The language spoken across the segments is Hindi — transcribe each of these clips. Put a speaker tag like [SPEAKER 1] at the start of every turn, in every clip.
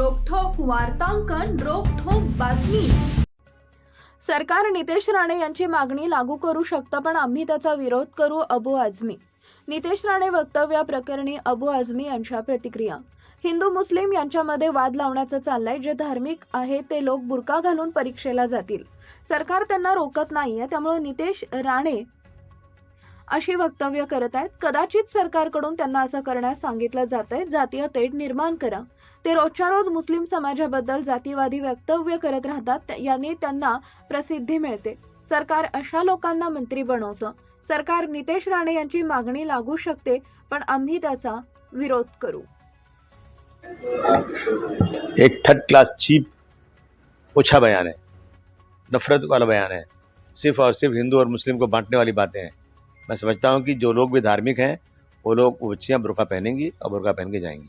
[SPEAKER 1] वार्तांकन रोखोक बातमी. सरकार नितेश राणे यांची मागणी लागू करू शकतं पण आम्ही त्याचा विरोध करू अबू आझमी. नितेश राणे वक्तव्याप्रकरणी अबू आझमी यांच्या प्रतिक्रिया. हिंदू मुस्लिम यांच्यामध्ये वाद लावण्याचं चाललंय जे धार्मिक आहे ते लोक बुरका घालून परीक्षेला जातील. सरकार त्यांना रोकत नाहीये त्यामुळे नितेश राणे अशी वक्तव्य करत आहेत. कदाचित सरकारकडून त्यांना असं करण्यास सांगितलं जातंय. जातीय तेढ निर्माण करा. ते रोजच्या रोज मुस्लिम समाजाबद्दल जातीवादी वक्तव्य करत राहतात. याने त्यांना प्रसिद्धी मिळते. सरकार अशा लोकांना मंत्री बनवतं. सरकार नितेश राणे यांची मागणी लागू शकते पण आम्ही त्याचा विरोध करू.
[SPEAKER 2] एक थर्ड क्लास चीप ओछा बयान है. नफरत वाला बयान है. सिर्फ और सिर्फ हिंदू और मुस्लिम को बांटने वाली बातें हैं. मैं समझता हूँ कि जो लोग भी धार्मिक हैं, वो लोग वो बच्चियाँ बुरका पहनेंगी और बुरका पहन के जाएँगी?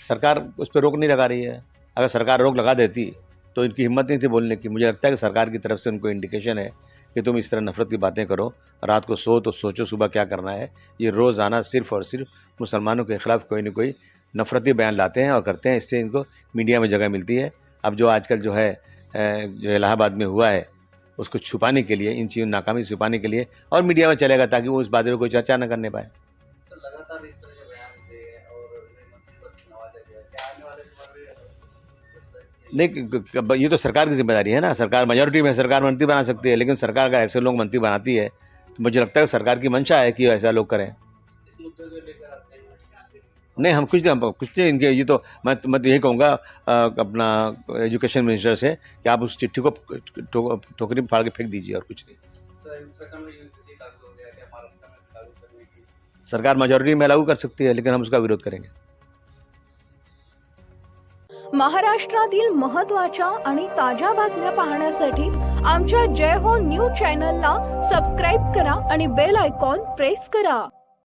[SPEAKER 2] सरकार उस पर रोक नहीं लगा रही है। अगर सरकार रोक लगा देती तो इनकी हिम्मत नहीं थी बोलने की। मुझे लगता है कि सरकार की तरफ़ से उनको इंडिकेशन है कि तुम इस तरह नफरत की बातें करो, रात को सो तो सोचो सुबह क्या करना है। ये रोज़ाना सिर्फ़ और सिर्फ़ मुसलमानों के खिलाफ कोई ना कोई नफरती बयान लाते हैं और करते हैं। इससे इनको मीडिया में जगह मिलती है। अब जो आजकल जो है जो इलाहाबाद में हुआ है उसको छुपाने के लिए इन चीज़ों नाकामी छुपाने के लिए और मीडिया में चलेगा ताकि वो उस बात में कोई चर्चा न करने पाए।
[SPEAKER 3] तो के की-
[SPEAKER 2] नहीं क- क- ये तो सरकार की ज़िम्मेदारी है ना सरकार मेजोरिटी में सरकार मंत्री बना सकती है लेकिन सरकार अगर ऐसे लोग मंत्री बनाती है तो मुझे लगता है सरकार की मंशा है कि ऐसा लोग करें। नहीं, हम कुछ नहीं कुछ नहीं, इनके ये तो मैं मैं तो यही कहूँगा अपना एजुकेशन मिनिस्टर से कि आप उस चिट्ठी को टोकरी में फाड़ के फेंक दीजिए और कुछ नहीं। सरकार मेजोरिटी में लागू कर सकती है, लेकिन हम उसका विरोध करेंगे।
[SPEAKER 1] महाराष्ट्रातील महत्त्वाच्या आणि ताज्या बातम्या पाहण्यासाठी आमच्या जय हो न्यूज़ चॅनलला सबस्क्राईब करा आणि बेल आयकॉन प्रेस करा.